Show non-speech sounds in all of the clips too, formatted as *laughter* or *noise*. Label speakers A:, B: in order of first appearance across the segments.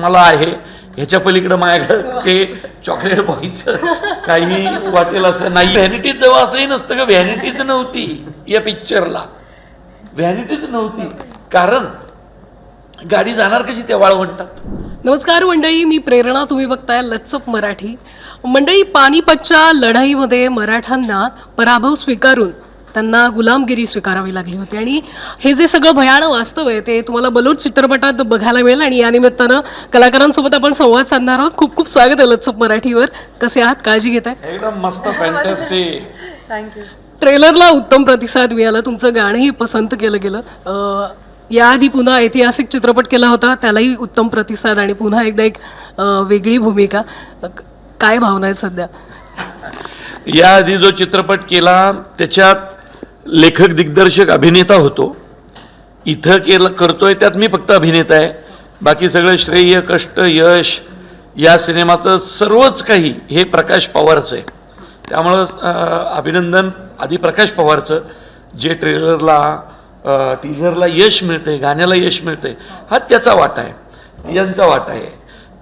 A: मला आहे. ह्याच्या पलीकडं माझ्याकडं ते चॉकलेट बॉईचं काही वाटेल असं नाही. व्हॅनिटीज जवळ असंही नसतं का व्हॅनिटीच नव्हती या पिक्चरला व्हॅनिटीच नव्हती. कारण गाडी जाणार कशी त्या वाळवंटात?
B: नमस्कार मंडळी मी प्रेरणा. तुम्ही बघताय लचप मराठी. मंडळी पानिपतच्या लढाईमध्ये मराठ्यांना पराभव स्वीकारून त्यांना गुलामगिरी स्वीकारावी लागली होती. आणि हे जे सगळं भयानक वास्तव आहे ते तुम्हाला बलोच चित्रपटात बघायला मिळेल आणि या निमित्तानं कलाकारांसोबत आपण संवाद साधणार आहोत. खूप खूप स्वागत आहे लचप मराठीवर. कसे आहात? काळजी घेत आहे?
A: एकदम मस्त
C: थँक्यू
B: ट्रेलरला उत्तम प्रतिसाद मिळाला. तुमचं गाणंही पसंत केलं गेलं. अं, याआधी पुन्हा ऐतिहासिक चित्रपट केला होता. त्यालाही उत्तम प्रतिसाद आणि पुन्हा एकदा एक वेगळी भूमिका. काय भावना आहे सध्या?
A: याआधी जो चित्रपट केला त्याच्यात लेखक दिग्दर्शक अभिनेता होतो. इथं केलं करतोय त्यात मी फक्त अभिनेता आहे. बाकी सगळं श्रेय कष्ट यश या सिनेमाचं सर्वच काही हे प्रकाश पवारचं आहे. त्यामुळं अभिनंदन आधी प्रकाश पवारचं जे ट्रेलरला टीझरला यश मिळते गाण्याला यश मिळते हा त्याचा वाटा आहे. यांचा वाटा आहे.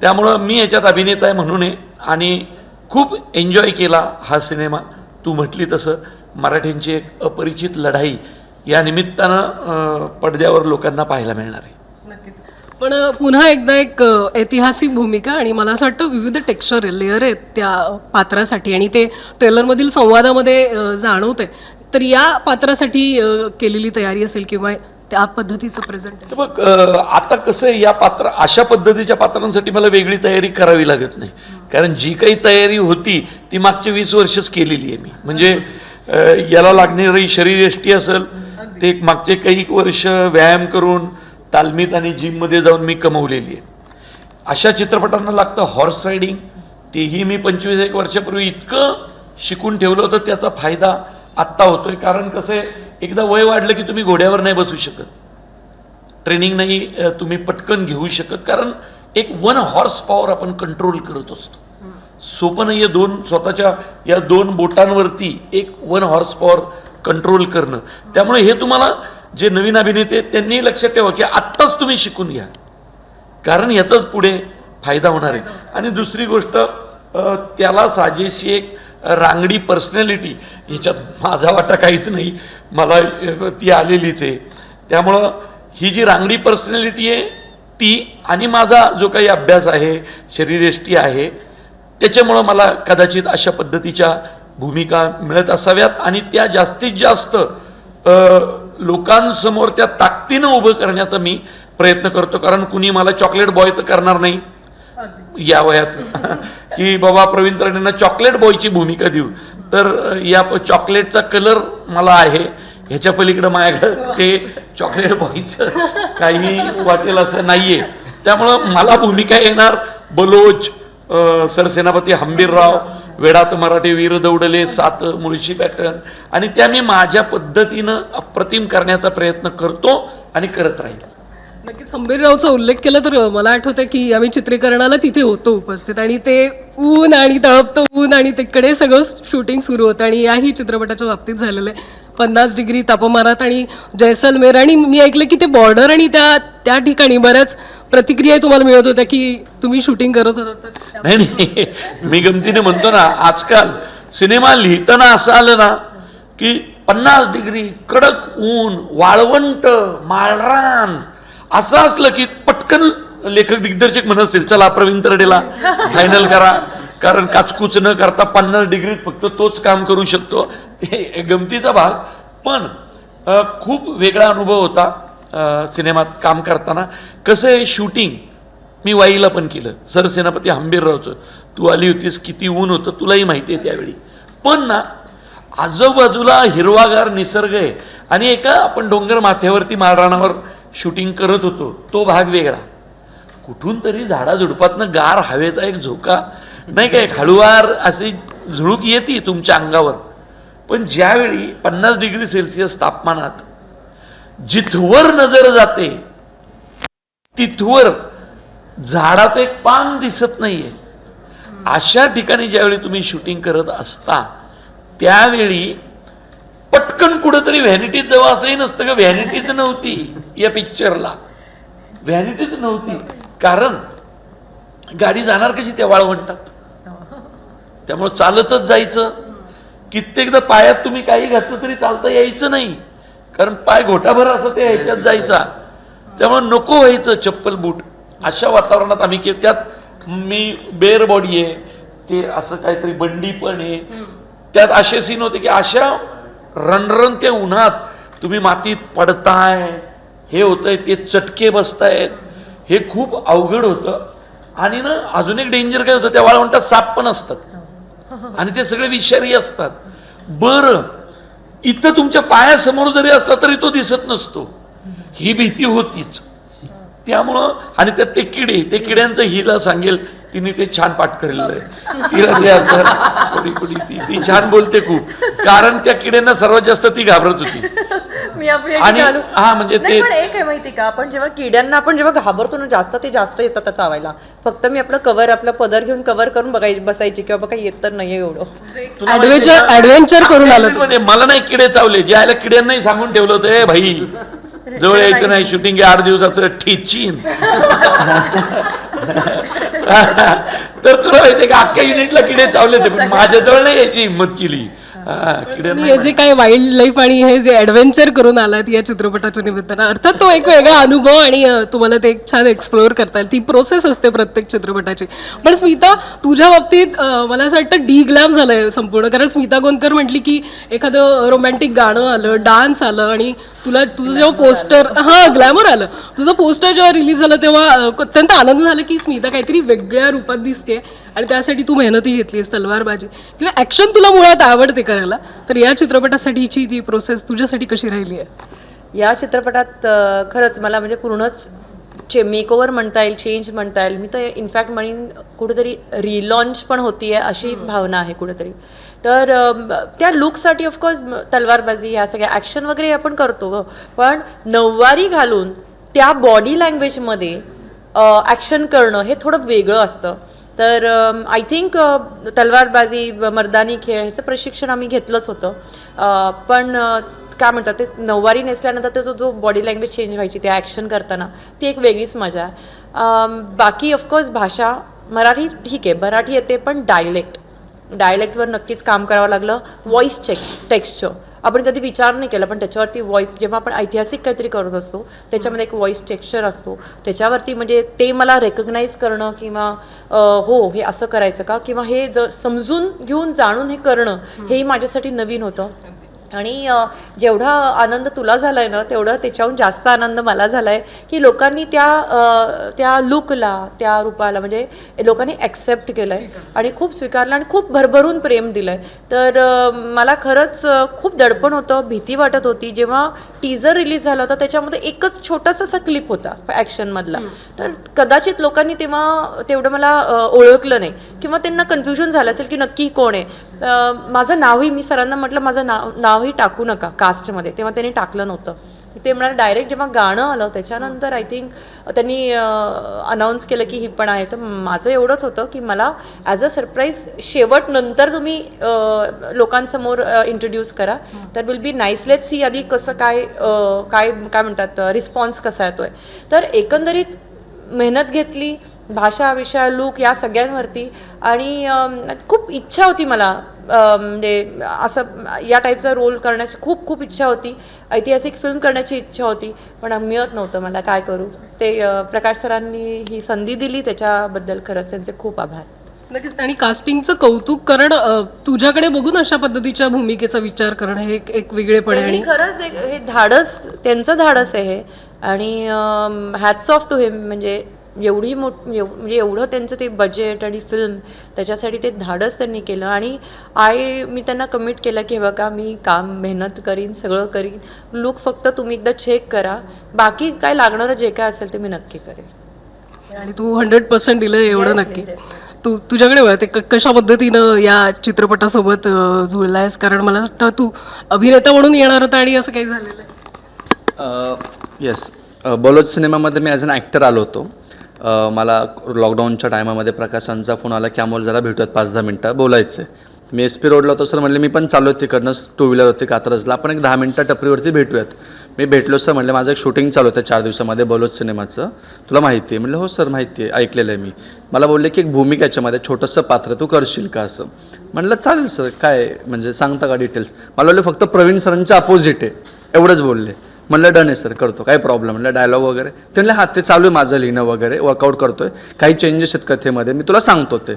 A: त्यामुळं मी याच्यात अभिनेता आहे म्हणून आहे आणि खूप एन्जॉय केला हा सिनेमा. तू म्हटली तसं. मराठ्यांची एक अपरिचित लढाई या निमित्तानं पडद्यावर लोकांना पाहायला मिळणार आहे.
B: पण अं, पुन्हा एकदा एक ऐतिहासिक भूमिका आणि मला असं वाटतं विविध टेक्स्चर लेअर आहेत त्या पात्रासाठी आणि ते ट्रेलरमधील संवादामध्ये अं, जाणवतंय. तर या पात्रासाठी केलेली तयारी असेल किंवा त्या पद्धतीचं प्रेझेंट
A: बघ आता कसं या पात्र अशा पद्धतीच्या पात्रांसाठी मला वेगळी तयारी करावी लागत नाही. कारण जी काही तयारी होती ती मागच्या वीस वर्षच केलेली आहे मी. म्हणजे याला लागणारी शरीरयष्टी असेल ते एक मागचे काही वर्ष व्यायाम करून तालमीत आणि जिममध्ये जाऊन मी कमवलेली आहे. अशा चित्रपटांना लागतं हॉर्स रायडिंग तेही मी पंचवीस एक वर्षापूर्वी इतकं शिकून ठेवलं होतं त्याचा फायदा आत्ता होतोय. कारण कसं आहे एकदा वय वाढलं की तुम्ही घोड्यावर नाही बसू शकत. ट्रेनिंग नाही तुम्ही पटकन घेऊ शकत. कारण एक वन हॉर्स पॉवर आपण कंट्रोल करत असतो. सोपं नाही आहे दोन स्वतःच्या या दोन बोटांवरती एक वन हॉर्स पॉवर कंट्रोल करणं. त्यामुळे हे तुम्हाला जे नवीन अभिनेते त्यांनी लक्षात ठेवा की आत्ताच तुम्ही शिकून घ्या. कारण याचाच पुढे फायदा होणार आहे. आणि दुसरी गोष्ट त्याला साजेशी एक रांगडी पर्सनॅलिटी ह्याच्यात माझा वाटा काहीच नाही. मला ती आलेलीच आहे. त्यामुळं ही जी रांगडी पर्सनॅलिटी आहे ती आणि माझा जो काही अभ्यास आहे शरीरयष्टी आहे त्याच्यामुळं मला कदाचित अशा पद्धतीच्या भूमिका मिळत असाव्यात आणि त्या जास्तीत जास्त लोकांसमोर त्या ताकदीनं उभं करण्याचा मी प्रयत्न करतो. कारण कुणी मला चॉकलेट बॉय तर करणार नाही. या वयात. *laughs* की बाबा प्रवीण तरणेंना चॉकलेट बॉयची भूमिका देऊ. तर या चॉकलेटचा कलर मला आहे. ह्याच्या पलीकडं माझ्याकडं ते चॉकलेट बॉयचं काही वाटेल असं नाहीये. त्यामुळं मला भूमिका येणार बलोच. सरसेनापती हंबीरराव वेडात मराठी वीर दौडले सात मुळशी पॅटर्न. आणि त्या मी माझ्या पद्धतीनं अप्रतिम करण्याचा प्रयत्न करतो आणि करत राहील.
B: नक्कीच हंबीररावचा उल्लेख केला तर मला आठवतं की आम्ही चित्रीकरणाला तिथे होतो उपस्थित आणि ते ऊन आणि तळपतं ऊन आणि तिकडे सगळं शूटिंग सुरू होतं आणि याही चित्रपटाच्या बाबतीत झालेलं आहे. पन्नास डिग्री तापमानात आणि जैसलमेर. आणि मी ऐकलं की ते बॉर्डर आणि त्या त्या ठिकाणी बऱ्याच प्रतिक्रिया तुम्हाला मिळत होत्या की तुम्ही शूटिंग करत होता.
A: नाही नाही. मी गमतीने म्हणतो ना आजकाल सिनेमा लिहिताना असं आलं ना की पन्नास डिग्री कडक ऊन वाळवंट माळरान असं असलं की पटकन लेखक दिग्दर्शक म्हणत असतील चला प्रवीण तरडेला फायनल करा. कारण काचकूच न करता पन्नास डिग्रीत फक्त तोच काम करू शकतो. हे गमतीचा भाग. पण खूप वेगळा अनुभव होता सिनेमात काम करताना. कसं आहे शूटिंग मी वाईला पण केलं. सरसेनापती हंबीररावचं. तू आली होतीस किती ऊन होतं तुलाही माहिती आहे त्यावेळी. पण ना आजूबाजूला हिरवागार निसर्ग आहे. आणि एका आपण डोंगर माथ्यावरती माळराणावर शूटिंग करत होतो तो भाग वेगळा. कुठून तरी झाडाझुडपातनं गार हवेचा एक झोका. नाही काय हळुवार अशी झुळूक येते तुमच्या अंगावर. पण ज्यावेळी पन्नास डिग्री सेल्सिअस तापमानात जिथवर नजर जाते तिथवर झाडाचं एक पान दिसत नाहीये. अशा ठिकाणी ज्यावेळी तुम्ही शूटिंग करत असता त्यावेळी पटकन कुठंतरी व्हॅनिटी जवळ असंही नसतं का? व्हॅनिटीच नव्हती या पिक्चरला व्हॅनिटीच नव्हती. कारण गाडी जाणार कशी त्या वाळवंटात? त्यामुळं चालतच जायचं. कित्येकदा पायात तुम्ही काही घातलं तरी चालता यायचं नाही. कारण पाय घोटाभर असं ते ह्याच्यात जायचा. त्यामुळे नको व्हायचं चप्पल बूट. अशा वातावरणात आम्ही केलं. त्यात मी बेअर बॉडी आहे. ते असं काहीतरी बंडी पण आहे. त्यात असे सीन होते की अशा रणरण त्या उन्हात तुम्ही मातीत पडताय. हे होतंय ते चटके बसतायत. हे खूप अवघड होतं. आणि ना अजून एक डेंजर काय होतं त्या वाळवंटात साप पण असतात. आणि ते सगळे विषारी असतात. बरं इथं तुमच्या पायासमोर जरी असला तरी तो दिसत नसतो. ही भीती होतीच. त्यामुळं आणि त्यात ते किडे ते किड्यांचं हिला सांगेल तिने ते छान पाठ करेल तिला ते असं कुडी कुडी ती ती छान बोलते खूप. कारण त्या किड्यांना सर्वात जास्त ती घाबरत होती.
C: मी आपली
A: आणि- हा, म्हणजे ते-
C: पण एक आहे माहिती का आपण जेव्हा किड्यांना आपण जेव्हा घाबरतो ना जास्त ते जास्त येतात चावायला. फक्त मी आपलं कव्हर आपलं पदर घेऊन कव्हर करून बघाय बसायची किंवा बाबा काही येत तर नाहीये एवढं.
B: ऍडव्हेंचर करून आलं.
A: म्हणजे मला नाही किडे चावले ज्याला किड्यांनाही सांगून ठेवलं होतं "ए भाई जवळ यायचं नाही. शूटिंग आठ दिवसाचं ठेचीन. *laughs* तर तुला माहितीये का अख्ख्या युनिटला किडे चावले ते पण माझ्याजवळ नाही यायची हिंमत केली. हा,
B: तुम्ही हे जे काही वाईल्ड लाईफ आणि हे जे ऍडव्हेंचर करून आलात या चित्रपटाच्या निमित्तानं अर्थात तो एक वेगळा अनुभव आणि तुम्हाला ते एक छान एक्सप्लोअर करता येईल. ती प्रोसेस असते प्रत्येक चित्रपटाची. पण स्मिता तुझ्या बाबतीत मला असं वाटतं डी ग्लॅम झालंय संपूर्ण. कारण स्मिता गोंदकर म्हटली की एखादं रोमॅन्टिक गाणं आलं डान्स आलं आणि तुला तुझं जेव्हा पोस्टर हा ग्लॅमर आलं. तुझं पोस्टर जेव्हा रिलीज झालं तेव्हा अत्यंत आनंद झाला की स्मिता काहीतरी वेगळ्या रूपात दिसते आणि त्यासाठी तू मेहनतही घेतलीस तलवारबाजी. किंवा ॲक्शन तुला मुळात आवडते करायला तर या चित्रपटासाठीची ती प्रोसेस तुझ्यासाठी कशी राहिली आहे?
C: या चित्रपटात खरंच मला म्हणजे पूर्णच चे मेकओव्हर म्हणता येईल चेंज म्हणता येईल. मी तर इनफॅक्ट म्हणेन कुठेतरी रिलॉन्च पण होती आहे अशी भावना आहे कुठेतरी. तर त्या लुकसाठी ऑफकोर्स तलवारबाजी ह्या सगळ्या ॲक्शन वगैरे आपण करतो ग. पण नऊवारी घालून त्या बॉडी लँग्वेजमध्ये ॲक्शन करणं हे थोडं वेगळं असतं. तर आय थिंक तलवारबाजी मर्दानी खेळ ह्याचं प्रशिक्षण आम्ही घेतलंच होतं. पण काय म्हणतात ते नऊवारी नेसल्यानंतर त्याचा जो बॉडी लँग्वेज चेंज व्हायची ते ॲक्शन करताना ती एक वेगळीच मजा आहे. बाकी ऑफकोर्स भाषा मराठी ठीक आहे मराठी येते पण डायलेक्ट डायलेक्टवर नक्कीच काम करावं लागलं. व्हॉइस चेक टेक्स्टचं आपण कधी विचार नाही केला पण त्याच्यावरती व्हॉइस जेव्हा आपण ऐतिहासिक काहीतरी करत असतो त्याच्यामध्ये एक व्हॉइस टेक्स्चर असतो. त्याच्यावरती म्हणजे ते मला रेकग्नाईज करणं किंवा हो हे असं करायचं का? किंवा हे ज समजून घेऊन जाणून हे करणं हेही माझ्यासाठी नवीन होतं. आणि जेवढा आनंद तुला झाला आहे ना तेवढं त्याच्याहून जास्त आनंद मला झाला आहे की लोकांनी त्या त्या लुकला त्या रूपाला म्हणजे लोकांनी ॲक्सेप्ट केलं आहे आणि खूप स्वीकारलं आणि खूप भरभरून प्रेम दिलं आहे तर मला खरंच खूप दडपण होतं भीती वाटत होती. जेव्हा टीजर रिलीज झाला होता त्याच्यामध्ये एकच छोटासा असा क्लिप होता ॲक्शनमधला तर कदाचित लोकांनी तेव्हा तेवढं मला ओळखलं नाही किंवा त्यांना कन्फ्युजन झालं असेल की नक्की कोण आहे. माझं नावही मी सरांना म्हटलं माझं नाव नावही टाकू नका कास्टमध्ये. तेव्हा त्यांनी टाकलं नव्हतं. ते म्हणाले डायरेक्ट जेव्हा गाणं आलं त्याच्यानंतर आय थिंक त्यांनी अनाऊन्स केलं की ही पण आहे. तर माझं एवढंच होतं की मला ॲज अ सरप्राईज शेवट नंतर तुम्ही लोकांसमोर इंट्रोड्यूस करा. तर will be nice let see आधी कसं काय काय काय म्हणतात रिस्पॉन्स कसा येतोय. तर एकंदरीत मेहनत घेतली. भाषा विषय लूक या सगळ्यांवरती. आणि खूप इच्छा होती मला म्हणजे असं या टाईपचा रोल करण्याची खूप खूप इच्छा होती. ऐतिहासिक फिल्म करण्याची इच्छा होती पण मिळत नव्हतं मला काय करू? ते प्रकाश सरांनी ही संधी दिली त्याच्याबद्दल खरंच त्यांचे खूप आभार.
B: नक्कीच आणि कास्टिंगचं कौतुक कारण तुझ्याकडे बघून अशा पद्धतीच्या भूमिकेचा विचार करणं हे एक- एक वेगळेपण आणि
C: खरंच एक हे धाडस त्यांचं धाडस आहे हे. आणि हॅट्स ऑफ टू हिम म्हणजे एवढी मोठ एव- म्हणजे एवढं त्यांचं ते बजेट आणि फिल्म त्याच्यासाठी ते धाडस त्यांनी केलं. आणि आय मी त्यांना कमिट केलं की बघा मी काम मेहनत करीन सगळं करीन. लुक फक्त तुम्ही एकदा चेक करा. बाकी काय लागणारं जे काय असेल ते मी नक्की करेन.
B: आणि तू हंड्रेड पर्सेंट दिलं एवढं नक्की. तू तुझ्याकडे बघ ते क- कशा पद्धतीनं या चित्रपटासोबत अ, जुळलायस कारण मला वाटतं तू अभिनेता म्हणून येणार होता आणि असं काही झालेलं आहे.
D: येस बलोच सिनेमामध्ये मी ॲज अन ॲक्टर आलो होतो. मला लॉकडाऊनच्या टायमामध्ये प्रकाशांचा फोन आला की आम्हाला जरा भेटूयात पाच दहा मिनटं. बोलायचं आहे मी एस पी रोडला होतो सर म्हणले मी पण चालू आहे तिकडनंच टू व्हीलरवरती कात्रजला. आपण एक दहा मिनटं टपरीवरती भेटूयात. मी भेटलो सर म्हणले माझं एक शूटिंग चालू होतं चार दिवसामध्ये बलोच सिनेमाचं. तुला माहिती आहे म्हणलं हो सर माहिती आहे ऐकलेलं आहे मी. मला बोलले की एक भूमिका याच्यामध्ये छोटंसं पात्र तू करशील का असं? म्हणलं चालेल सर काय म्हणजे सांगता का डिटेल्स मला बोलले फक्त प्रवीण सरांच्या अपोजिट आहे. एवढंच बोलले. म्हणलं डन आहे सर करतो. काय प्रॉब्लेम म्हणलं डायलॉग वगैरे. ते म्हणले हां ते चालू आहे माझं लिहिणं वगैरे. वर्कआउट करतो आहे काही चेंजेस आहेत कथेमध्ये. मी तुला सांगतो ते.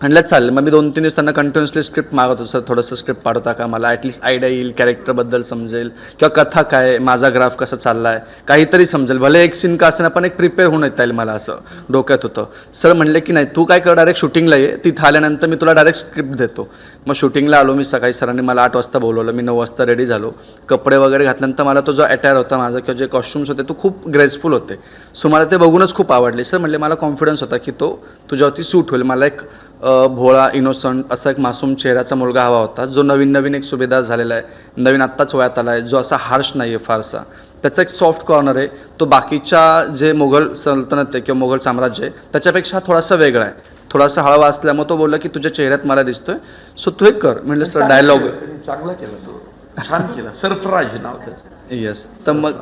D: म्हणलं चालेल मग मी दोन तीन दिवस त्यांना कंटिन्युअसली स्क्रिप्ट मागत होतो सर थोडंसं स्क्रिप्ट पाठवता का मला? ॲटलिस्ट आयडिया येईल कॅरेक्टरबद्दल समजेल. किंवा कथा काय? माझा ग्राफ कसा चालला आहे काहीतरी समजेल. भले एक सीन का असेल पण एक प्रिपेअर होऊन येता येईल मला असं डोक्यात होतं. सर म्हणले की नाही तू काय कर? डायरेक्ट शूटिंगला ये. तिथं आल्यानंतर मी तुला डायरेक्ट स्क्रिप्ट देतो. मग शूटिंगला आलो मी सकाळी. सरांनी मला आठ वाजता बोलवलं. मी नऊ वाजता रेडी झालो. कपडे वगैरे घातल्यानंतर मला तो जो अटायर होता माझा किंवा जे कॉस्ट्युम्स होते तो खूप ग्रेसफुल होते. सो मला ते बघूनच खूप आवडले. सर म्हणले मला कॉन्फिडन्स होता की तो तुझ्यावरती सूट होईल. मला एक भोळा इनोसंट असा एक मासूम चेहऱ्याचा मुलगा हवा होता. जो नवीन नवीन एक सुभेदार झालेला आहे. नवीन आत्ताच वयात आला आहे. जो असा हार्श नाही आहे फारसा. त्याचा एक सॉफ्ट कॉर्नर आहे. तो बाकीच्या जे मुघल सल्तनत आहे किंवा मुघल साम्राज्य आहे त्याच्यापेक्षा थोडासा वेगळा आहे. थोडासा हळवा असल्यामुळे तो बोलला की तुझ्या चेहऱ्यात मला दिसतोय. सो तू हे कर. म्हणलं सर डायलॉग
A: चांगला केला तो. छान केला. सरफराज नाव त्याचं.
D: येस तर मग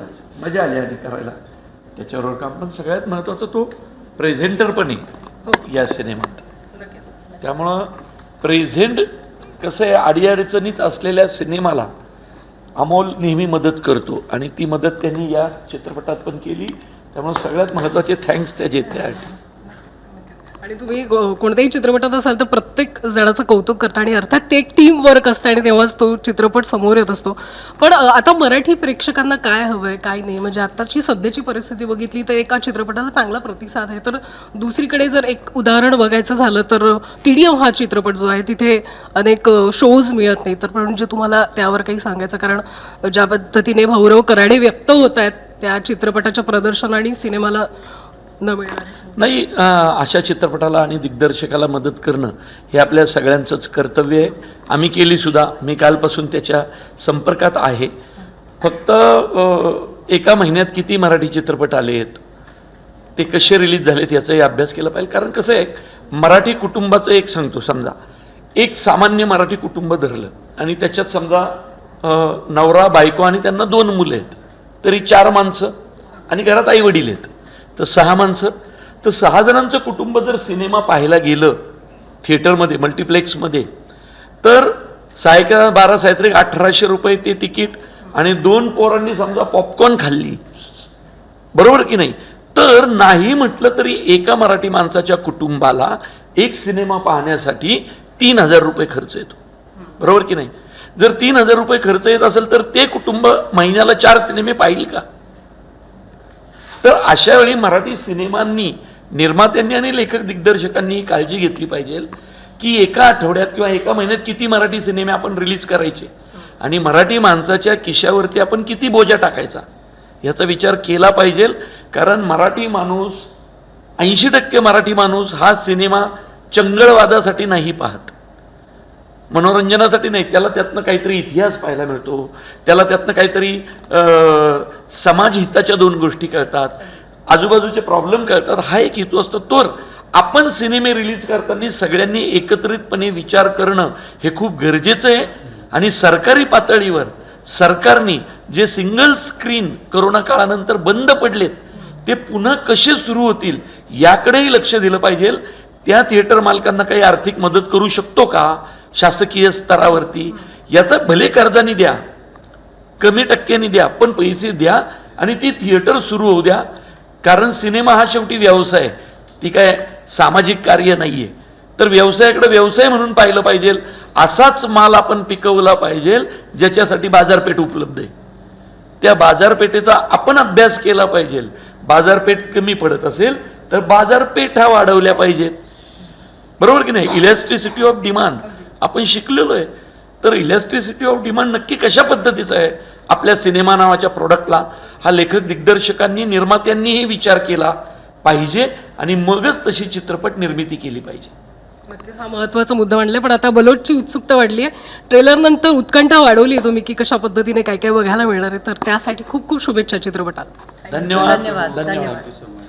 A: मजा आली आणि करायला. त्याच्यावर काम पण सगळ्यात महत्त्वाचा तो प्रेझेंटर पण आहे. या सिनेमात. त्यामुळं प्रेझेंट कसं आहे अडीअडचणीत असलेल्या सिनेमाला अमोल नेहमी मदत करतो. आणि ती मदत त्यांनी या चित्रपटात पण केली. त्यामुळे सगळ्यात महत्त्वाचे थँक्स त्याचे त्यासाठी
B: आणि तुम्ही कोणत्याही चित्रपटात असाल तर प्रत्येक जणाचं कौतुक करता आणि अर्थात ते एक टीम वर्क असतं आणि तेव्हाच तो चित्रपट समोर येत असतो. पण आता मराठी प्रेक्षकांना काय हवं आहे काय नाही? म्हणजे आताची सध्याची परिस्थिती बघितली तर एका चित्रपटाला चांगला प्रतिसाद आहे. तर दुसरीकडे जर एक उदाहरण बघायचं झालं तर टी डी एम हा चित्रपट जो आहे तिथे अनेक शोज मिळत नाही तर म्हणजे तुम्हाला त्यावर काही सांगायचं? कारण ज्या पद्धतीने भाऊराव कराडे व्यक्त होत आहेत त्या चित्रपटाच्या प्रदर्शन आणि सिनेमाला न मिळणार.
A: नाही अशा चित्रपटाला आणि दिग्दर्शकाला मदत करणं हे आपल्या सगळ्यांचंच कर्तव्य आहे. आम्ही केली सुद्धा. मी कालपासून त्याच्या संपर्कात आहे. फक्त एका महिन्यात किती मराठी चित्रपट आले आहेत? ते कसे रिलीज झालेत याचाही अभ्यास केला पाहिजे. कारण कसं आहे मराठी कुटुंबाचं एक सांगतो. समजा एक सामान्य मराठी कुटुंब धरलं आणि त्याच्यात समजा नवरा बायको आणि त्यांना दोन मुलं आहेत. तरी चार माणसं आणि घरात आई वडील आहेत. तर सहा माणसं. तर सहा जणांचं कुटुंब जर सिनेमा पाहायला गेलं थिएटरमध्ये मल्टिप्लेक्समध्ये तर सायका बारा सायत्रिक अठराशे रुपये ते तिकीट आणि दोन पोरांनी समजा पॉपकॉर्न खाल्ली. बरोबर की नाही? तर नाही म्हटलं तरी एका मराठी माणसाच्या कुटुंबाला एक सिनेमा पाहण्यासाठी तीन हजार रुपये खर्च येतो. बरोबर की नाही? जर तीन हजार रुपये खर्च येत असेल तर ते कुटुंब महिन्याला चार सिनेमे पाहिल का? तर अशा वेळी मराठी सिनेमांनी निर्मात्यांनी आणि लेखक दिग्दर्शकांनी काळजी घेतली पाहिजे की एका आठवड्यात किंवा एका महिन्यात किती मराठी सिनेमे आपण रिलीज करायचे आणि मराठी माणसाच्या खिशावरती आपण किती बोजा टाकायचा याचा विचार केला पाहिजे. कारण मराठी माणूस ऐंशी टक्के मराठी माणूस हा सिनेमा चंगळवादासाठी नाही पाहत. मनोरंजनासाठी नाही त्याला त्यातनं काहीतरी इतिहास पाहायला मिळतो. त्याला त्यातनं काहीतरी समाज हिताच्या दोन गोष्टी कळतात. आजूबाजूचे प्रॉब्लेम कळतात. हा एक हेतू असतो. तर आपण सिनेमे रिलीज करताना सगळ्यांनी एकत्रितपणे विचार करणं हे खूप गरजेचं आहे. आणि सरकारी पातळीवर सरकारने जे सिंगल स्क्रीन करोना काळानंतर बंद पडलेत ते पुन्हा कसे सुरू होतील याकडेही लक्ष दिलं पाहिजे. त्या थिएटर मालकांना काही आर्थिक मदत करू शकतो का? शासकीय स्तरावरती. याचा भले कर्जाने द्या कमी टक्क्यांनी द्या पण पैसे द्या आणि ती थिएटर सुरू होऊ द्या. कारण सिनेमा हा शेवटी व्यवसाय. ती काय सामाजिक कार्य नाही आहे तर व्यवसायाकडे व्यवसाय म्हणून पाहिलं पाहिजे. असाच माल आपण पिकवला पाहिजे ज्याच्यासाठी बाजारपेठ उपलब्ध आहे. त्या बाजारपेठेचा आपण अभ्यास केला पाहिजे. बाजारपेठ कमी पडत असेल तर बाजारपेठा वाढवल्या पाहिजेत. बरोबर की नाही? इलेक्ट्रिसिटी ऑफ डिमांड आपण शिकलेलो आहे. तर इलेक्ट्रिसिटी ऑफ डिमांड नक्की कशा पद्धतीचं आहे? आपल्या सिनेमा नावाच्या प्रोडक्टला हा लेखक दिग्दर्शकांनी निर्मात्यांनीही विचार केला पाहिजे आणि मगच तशी चित्रपट निर्मिती केली पाहिजे.
B: हा महत्त्वाचा मुद्दा मांडलाय पण आता बलोटची उत्सुकता वाढली आहे. ट्रेलर नंतर उत्कंठा वाढवली आहे तुम्ही की कशा पद्धतीने काय काय बघायला मिळणार आहे तर त्यासाठी खूप खूप शुभेच्छा चित्रपटात.
A: धन्यवाद.
C: धन्यवाद,
A: धन्यवाद.